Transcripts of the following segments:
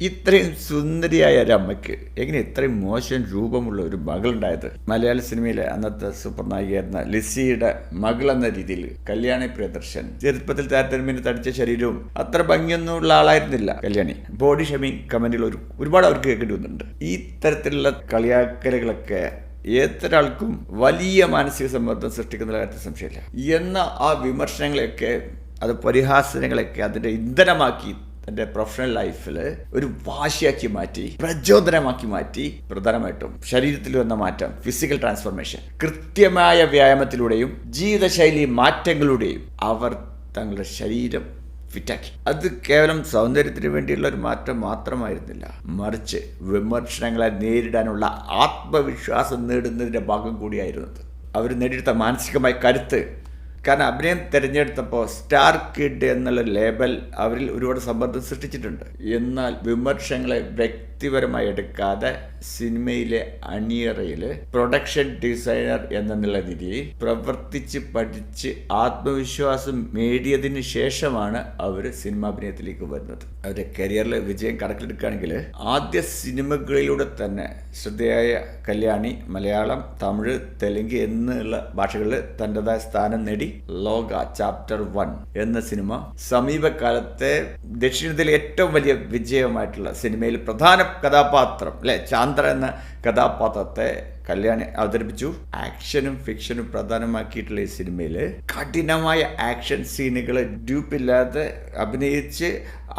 ഇത്രയും സുന്ദരിയായ ഒരു അമ്മയ്ക്ക് എങ്ങനെ ഇത്രയും മോശം രൂപമുള്ള ഒരു മകളുണ്ടായത്? മലയാള സിനിമയിലെ അന്നത്തെ സൂപ്പർ നായികയായിരുന്ന ലിസിയുടെ മകൾ എന്ന രീതിയിൽ കല്യാണി പ്രിയദർശൻ ചെറുപ്പത്തിൽ താരതമ്യം തടിച്ച ശരീരവും അത്ര ഭംഗിയൊന്നുമുള്ള ആളായിരുന്നില്ല കല്യാണി. ബോഡി ഷെമിങ് കമന്റുകൾ ഒരു ഒരുപാട് അവർക്ക് കേൾക്കേണ്ടി വന്നിട്ടുണ്ട്. ഈ തരത്തിലുള്ള കളിയാക്കലുകളൊക്കെ ഏതൊരാൾക്കും വലിയ മാനസിക സമ്മർദ്ദം സൃഷ്ടിക്കുന്ന കാര്യത്തിൽ സംശയമില്ല. എന്ന ആ വിമർശനങ്ങളെയൊക്കെ അത് പരിഹാസനങ്ങളൊക്കെ അതിന്റെ ഇന്ധനമാക്കി തന്റെ പ്രൊഫഷണൽ ലൈഫിൽ ഒരു വാശിയാക്കി മാറ്റി പ്രചോദനമാക്കി മാറ്റി പ്രധാനമായിട്ടും ശരീരത്തിൽ വന്ന മാറ്റം ഫിസിക്കൽ ട്രാൻസ്ഫോർമേഷൻ കൃത്യമായ വ്യായാമത്തിലൂടെയും ജീവിതശൈലി മാറ്റങ്ങളുടെയും അവർ തങ്ങളുടെ ശരീരം ഫിറ്റാക്കി അത് കേവലം സൗന്ദര്യത്തിന് വേണ്ടിയുള്ള ഒരു മാറ്റം മാത്രമായിരുന്നില്ല. മറിച്ച് വിമർശനങ്ങളെ നേരിടാനുള്ള ആത്മവിശ്വാസം നേടുന്നതിന്റെ ഭാഗം കൂടിയായിരുന്നത് അവർ നേടിയെടുത്ത മാനസികമായ കരുത്ത് കാരണം അഭിനയം തിരഞ്ഞെടുത്തപ്പോൾ സ്റ്റാർ കിഡ് എന്നുള്ള ലേബൽ അവരിൽ ഒരുപാട് സമ്മർദ്ദം സൃഷ്ടിച്ചിട്ടുണ്ട്. എന്നാൽ വിമർശനങ്ങളെ വ്യക്തിപരമായി എടുക്കാതെ സിനിമയിലെ അണിയറയിൽ പ്രൊഡക്ഷൻ ഡിസൈനർ എന്ന നിലയിൽ പ്രവർത്തിച്ച് പഠിച്ച് ആത്മവിശ്വാസം നേടിയതിനു ശേഷമാണ് അവർ സിനിമാഭിനയത്തിലേക്ക് വരുന്നത്. അവരുടെ കരിയറിലെ വിജയം കണക്കിലെടുക്കുകയാണെങ്കിൽ ആദ്യ സിനിമകളിലൂടെ തന്നെ ശ്രദ്ധയായ കല്യാണി മലയാളം തമിഴ് തെലുങ്ക് എന്നുള്ള ഭാഷകളിൽ തന്റെതായ സ്ഥാനം നേടി ലോക ചാപ്റ്റർ വൺ എന്ന സിനിമ സമീപകാലത്തെ ദക്ഷിണത്തിലെ ഏറ്റവും വലിയ വിജയമായിട്ടുള്ള സിനിമയിൽ പ്രധാന കഥാപാത്രം അല്ലെ? ചാന്ദ്ര എന്ന കഥാപാത്രത്തെ കല്യാണി അവതരിപ്പിച്ചു. ആക്ഷനും ഫിക്ഷനും പ്രധാനമാക്കിയിട്ടുള്ള ഈ സിനിമയിൽ കഠിനമായ ആക്ഷൻ സീനുകൾ ഡ്യൂപ്പില്ലാതെ അഭിനയിച്ച്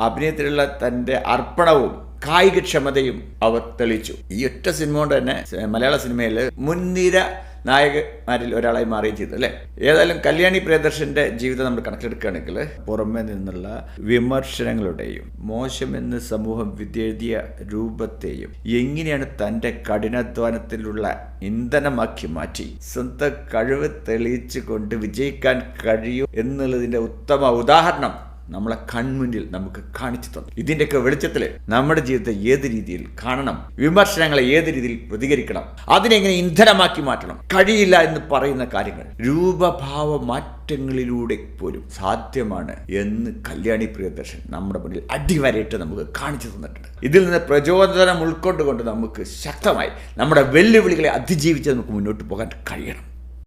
അഭിനയത്തിലുള്ള തന്റെ അർപ്പണവും കായികക്ഷമതയും അവർ തെളിയിച്ചു. ഈ ഒറ്റ സിനിമ കൊണ്ട് തന്നെ മലയാള സിനിമയിൽ മുൻനിര നായകന്മാരിൽ ഒരാളായി മാറുകയും ചെയ്തു അല്ലേ? ഏതായാലും കല്യാണി പ്രിയദർശന്റെ ജീവിതം നമ്മൾ കണക്കിലെടുക്കുകയാണെങ്കിൽ പുറമെ നിന്നുള്ള വിമർശനങ്ങളുടെയും മോശമെന്ന് സമൂഹം വിധേയ രൂപത്തെയും എങ്ങനെയാണ് തന്റെ കഠിനാധ്വാനത്തിലുള്ള ഇന്ധനമാക്കി മാറ്റി സ്വന്തം കഴിവ് തെളിയിച്ചു കൊണ്ട് വിജയിക്കാൻ കഴിയൂ എന്നുള്ളതിന്റെ ഉത്തമ ഉദാഹരണം നമ്മളെ കൺമുന്നിൽ നമുക്ക് കാണിച്ചു തന്നു. ഇതിന്റെയൊക്കെ വെളിച്ചത്തിൽ നമ്മുടെ ജീവിതത്തെ ഏത് രീതിയിൽ കാണണം വിമർശനങ്ങളെ ഏത് രീതിയിൽ പ്രതികരിക്കണം അതിനെങ്ങനെ ഇന്ധനമാക്കി മാറ്റണം കഴിയില്ല എന്ന് പറയുന്ന കാര്യങ്ങൾ രൂപഭാവ മാറ്റങ്ങളിലൂടെ പോലും സാധ്യമാണ് എന്ന് കല്യാണി പ്രിയദർശൻ നമ്മുടെ മുന്നിൽ അടിവരയിട്ട് നമുക്ക് കാണിച്ചു തന്നിട്ടുണ്ട്. ഇതിൽ നിന്ന് പ്രചോദനം ഉൾക്കൊണ്ടുകൊണ്ട് നമുക്ക് ശക്തമായി നമ്മുടെ വെല്ലുവിളികളെ അതിജീവിച്ച് നമുക്ക് മുന്നോട്ട് പോകാൻ കഴിയണം.